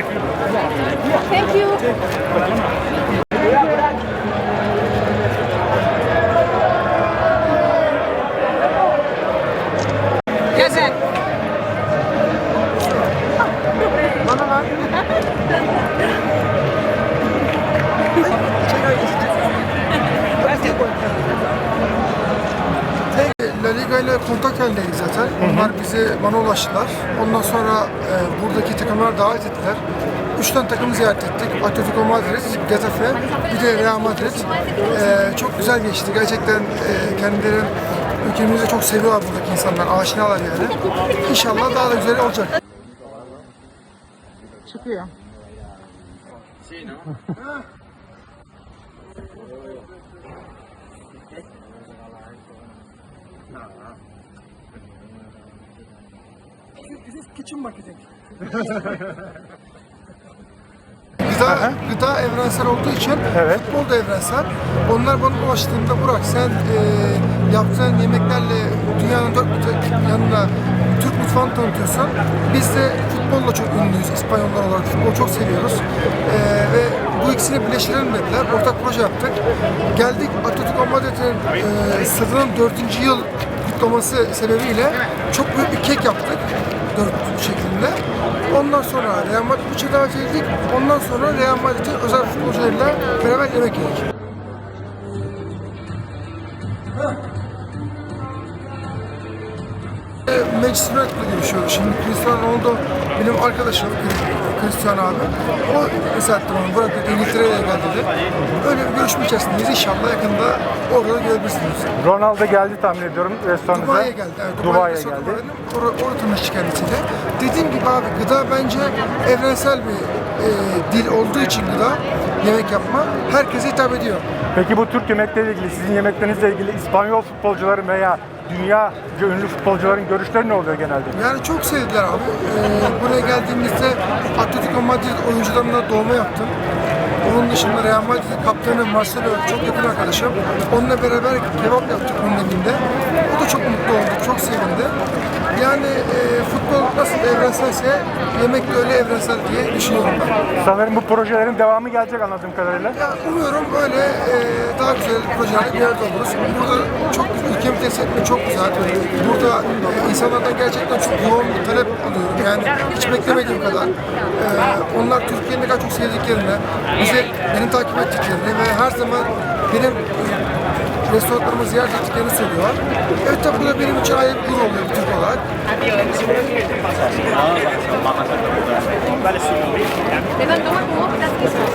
Thank you. La Liga ile kontak halindeyiz zaten. Onlar bizi bana ulaştılar. Ondan sonra e, buradaki takımlar davet ettiler. Üç tane takımı ziyaret ettik. Atletico Madrid, Getafe, bir de Real Madrid. E, çok güzel geçti. Gerçekten e, kendileri ülkemizi çok seviyorlar buradaki insanlar. Aşinalar yani. İnşallah daha da güzel olacak. Çıkıyor. Kitchen marketing. Gıda, gıda evrensel olduğu için Evet. futbol da evrensel. Onlar bana ulaştığında Burak sen e, yaptığın yemeklerle dünyanın dört bir yanına Türk mutfağını tanıtıyorsun. Biz de futbolla çok ünlüyüz İspanyollar olarak. Futbolu çok seviyoruz. E, ve bu ikisini birleştirelim dediler. Ortak proje yaptık. Geldik Atletico Madrid'in e, stadının dördüncü yıl kutlaması sebebiyle çok büyük bir kek yaptık. Dört şeklinde. Ondan sonra Real Madrid maçı davet edildik. Ondan sonra Real Madrid'in özel futbolcularıyla beraber yemek yedik. E, Manchester United'la görüşüyoruz. Şimdi Cristiano Ronaldo benim arkadaşım, Cristiano abi. O mesela bana bırakıp İngiltere'ye gel dedi. Öyle bir görüşme içerisindeyiz. İnşallah yakında orada görebilirsiniz. Ronaldo geldi tahmin ediyorum restoranınıza. Dubai'ye geldi. Evet, Dubai'ye geldi. geldi. Orada, orada tanıştık kendisiyle. Dediğim gibi abi gıda bence evrensel bir e, dil olduğu için gıda, yemek yapma herkese hitap ediyor. Peki bu Türk yemekleriyle ilgili, sizin yemeklerinizle ilgili İspanyol futbolcuların veya dünya ünlü futbolcuların görüşleri ne oluyor genelde? Yani çok sevdiler abi. Ee, buraya geldiğimizde Atletico Madrid oyuncularına doğma yaptım. Onun dışında Real Madrid kaptanı Marcelo çok yakın arkadaşım. Onunla beraber kebap yaptık onun evinde. O da çok mutlu oldu, çok sevindi. Yani e, futbol nasıl evrenselse yemek de öyle evrensel diye düşünüyorum ben. Sanırım bu projelerin devamı gelecek anladığım kadarıyla. Ya umuyorum böyle e, daha güzel projelerle bir arada oluruz. Burada çok ülkemi temsil etmek çok güzel. Burada e, insanlardan gerçekten çok yoğun bir talep alıyorum. Yani hiç beklemediğim kadar. E, onlar Türkiye'nin ne kadar çok sevdiklerini, bizi beni takip ettiklerini ve her zaman benim e, restoranlarımı ziyaret ettiklerini söylüyorlar. Evet tabi bu da benim için ayrı bir gurur oluyor Türk olarak. Como otras quesos.